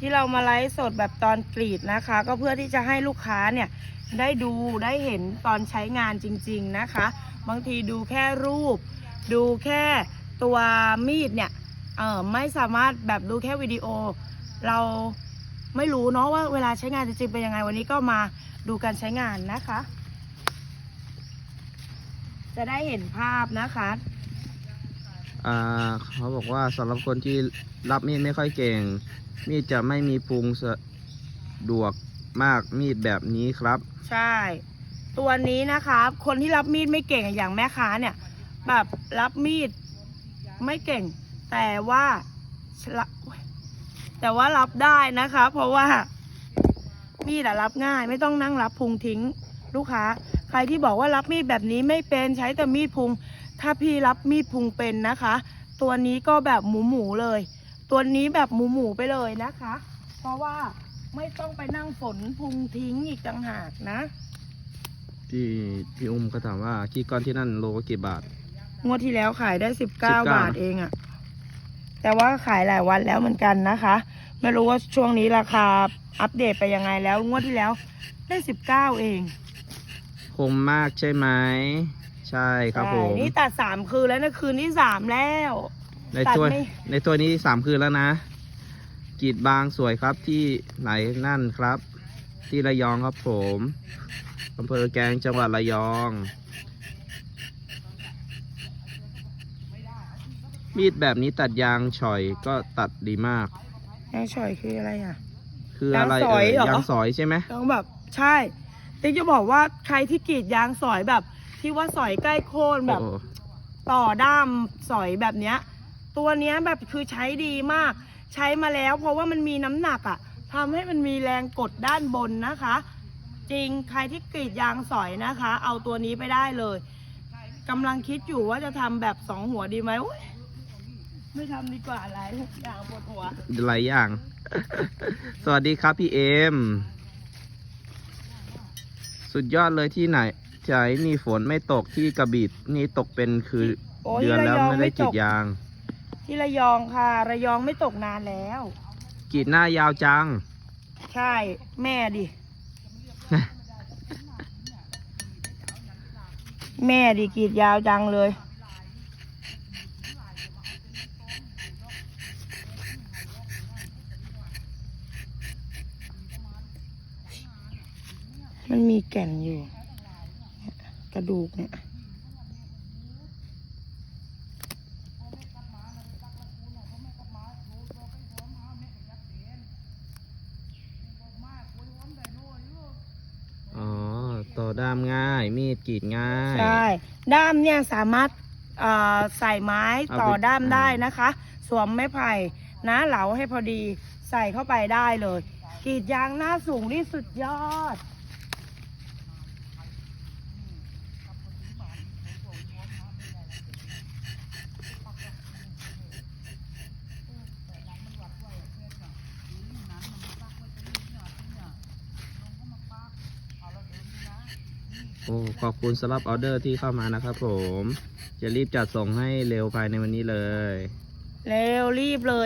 ที่เรามาไลฟ์สดแบบตอนกรีดนะคะ ก็เพื่อที่จะให้ลูกค้าเนี่ยได้ดูได้เห็นตอนใช้งานจริง ๆนะคะ บางทีดูแค่รูป ดูแค่ตัวมีดเนี่ยเออไม่สามารถแบบดูแค่วิดีโอ เราไม่รู้เนาะว่าเวลาใช้งานจริงๆเป็นยังไงวันนี้ก็มาดูการใช้งานนะคะ จะได้เห็นภาพนะคะ อ่าเขาบอกว่าสำหรับคนที่รับมีดไม่ค่อยเก่ง มีดจะไม่มีพุงสะดวกมากมีดแบบนี้ครับ ใช่ ตัวนี้นะคะคนที่รับมีดไม่เก่งอย่างแม่ค้าเนี่ย แบบรับมีดไม่เก่ง แต่ว่าละแต่ว่ารับได้นะคะ เพราะว่า มีดอะรับง่าย ไม่ต้องนั่งรับพุงทิ้ง ลูกค้า ใครที่บอกว่ารับมีดแบบนี้ไม่เป็นใช้แต่มีดพุง ถ้าพี่รับมีดพุงเป็นนะคะ ตัวนี้ก็แบบหมูหมูๆเลย ตัวนี้แบบหมูหมูๆไปเลยนะคะ เพราะว่าไม่ต้องไปนั่งฝนพุงทิ้งอีกต่างหากนะพี่พี่อุ้มก็ถามว่าขี้ก้อนที่นั่นโลละกี่บาท งวดที่แล้วขายได้สิบเก้า19บาทเองอะแต่ว่าขายหลายวันแล้วเหมือนกันนะคะ ไม่รู้ว่าช่วงนี้ราคาอัปเดตไปยังไงแล้ว งวดที่แล้วได้สิบเก้าเองค มมากใช่ไหมใช่ครับผม ใช่นี่ตัดสามคืนแล้วนะคืนที่สามแล้ว ในตัดตัวไม่ ในตัวนี้สามคืนแล้วนะกรีดบางสวยครับที่ไหนนั่นครับ ที่ระยองครับผมอำเภอแกลงจังหวัดระยอง มีดแบบนี้ตัดยางฉ่อยก็ตัดดีมาก ยางฉ่อยคืออะไรอะ คืออะไรยางสอยเอ่ยเหรอ ยางสอยใช่ไหมต้องแบบใช่ ติ๊กจะบอกว่าใครที่กรีดยางสอยแบบ ที่ว่าสอยใกล้โค่นแบบโอ้ต่อด้ามสอยแบบเนี้ย ตัวเนี้ยแบบคือใช้ดีมาก ใช้มาแล้ว เพราะว่ามันมีน้ำหนักอะ่ะทำให้มันมีแรงกดด้านบนนะคะ จริงใครที่กรีดยางสอยนะคะ เอาตัวนี้ไปได้เลยกำลังคิดอยู่ว่าจะทำแบบสองหัวดีไหมอุ๊ยไม่ทำดีกว่าอะไรทุกอย่างปวดหัวหลายอย่าง สวัสดีครับพี่เอ็ม สุดยอดเลยที่ไหนใจนี่ฝนไม่ตกที่กระบี่นี่ตกเป็นคือโอ้ยเดือนแล้วระยองไม่ได้ไม่กรีตดก ยางที่ระยองค่ะ ระยองไม่ตกนานแล้ว กรีดหน้ายาวจัง ใช่แม่ดิ แม่ดิกรีดยาวจังเลย มันมีแก่นอยู่เนี่ยกระดูกเนี่ย อ๋อ ต่อด้ามง่าย มีดกรีดง่าย ใช่ ด้ามเนี่ยสามารถเอ่อใส่ไม้เอาต่อไปด้ามอ่าได้นะคะ สวมไม้ไผ่นะเหลาให้พอดีใส่เข้าไปได้เลยกรีดยางหน้าสูงที่สุดยอด อ้ขอบคุณสำหรับออเดอร์ที่เข้ามานะครับผม จะรีบจัดส่งให้เร็วภายในวันนี้เลย เร็วรีบเลย